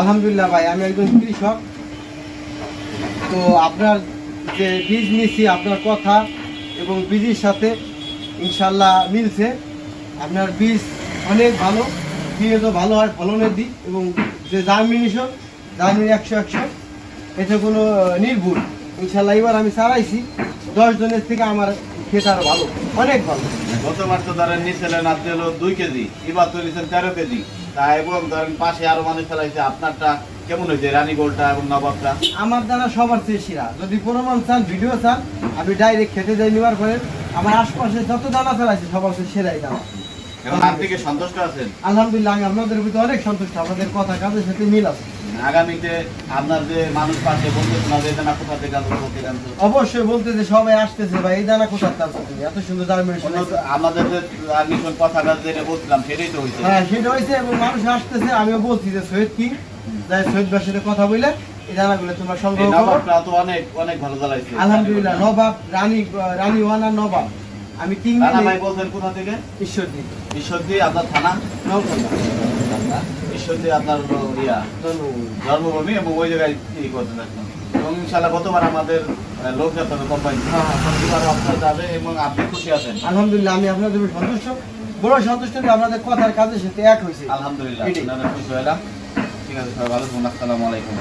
আলহামদুলিল্লাহ ভাই, আমি একজন কৃষক। তো আপনার যে বীজ নিয়েছি, আপনার কথা এবং বীজের সাথে ইনশাল্লাহ মিলছে। আপনার বীজ অনেক ভালো বীজও তো ভালো হয় ফলনের দিক এবং যে জার্মিনেশন জার্মিনি একশো একশো এতে কোনো নির্ভুল। ইনশাল্লাহ এবার আমি চালাইছি দশ জনের থেকে আমার ভালো অনেক ভালো। গতবার তো ধরেন নিচ্ছিলেন আপনি হলো দুই কেজি এবার তো তেরো কেজি। তা এবং ধরেন পাশে আরও মানুষ ফেলাইছে আপনারটা কেমন হয়েছে রানী গোলটা এবং নবাবটা? আমার দ্বারা সবার চেয়ে সেরা। যদি প্রমাণ চান ভিডিও চান আমি ডাইরেক্ট খেতে যাই নেওয়ার পরে আমার আশপাশে যত দানা ফেলাইছে সবার চেয়ে সেরাই দানা। এবং আপনি কি সন্তুষ্ট আছেন? আলহামদুলিল্লাহ আমি আপনাদের প্রতি অনেক সন্তুষ্ট। আপনাদের কথা কাজের সাথে মিল আছে। আগামীতে আপনার যে মানুষ পাশে বলতে শোনা যায় না কোথা থেকে আনছো কোথা অবশ্যই বলতে যে সবাই আসতেছে ভাই এই দানা টানছো তুমি এত সুন্দর জার্মিনেশন আমাদের যে মিশন কথাটা যেটা বলছিলাম সেটাই তো হয়েছে। হ্যাঁ সেটা হয়েছে এবং মানুষ আসতেছে। আমিও বলছি যে সৈয়দ কি? যাই সৈয়দ সাথে কথা বলে এই দানাগুলো তোমরা সংগ্রহ করো। তো অনেক অনেক ভালো জ্বালাইছে। আলহামদুলিল্লাহ নবাব রানী রানী ওয়ানা নবাব। আমি তিন ভাই বলছেন কোথা থেকে? ঈশ্বর দিই ঈশ্বরদী আপনার থানা? ঈশ্বরদী আপনার ইয়া জন্মভূমি এবং ওই জায়গায় ই করতে থাকবেন এবং ইনশাল্লাহ গতবার আমাদের লোক যাতে কোম্পানি হ্যাঁ, হ্যাঁ। আপনার যাবে এবং আপনি খুশি আছেন। আলহামদুলিল্লাহ আমি আপনাদের সন্তুষ্ট। বড় সন্তুষ্ট আপনাদের কথার কাজের সাথে এক হয়েছে। আলহামদুলিল্লাহ এটাই। আপনারা খুশি হলাম ঠিক আছে সবাই ভালো আসসালামু আলাইকুম।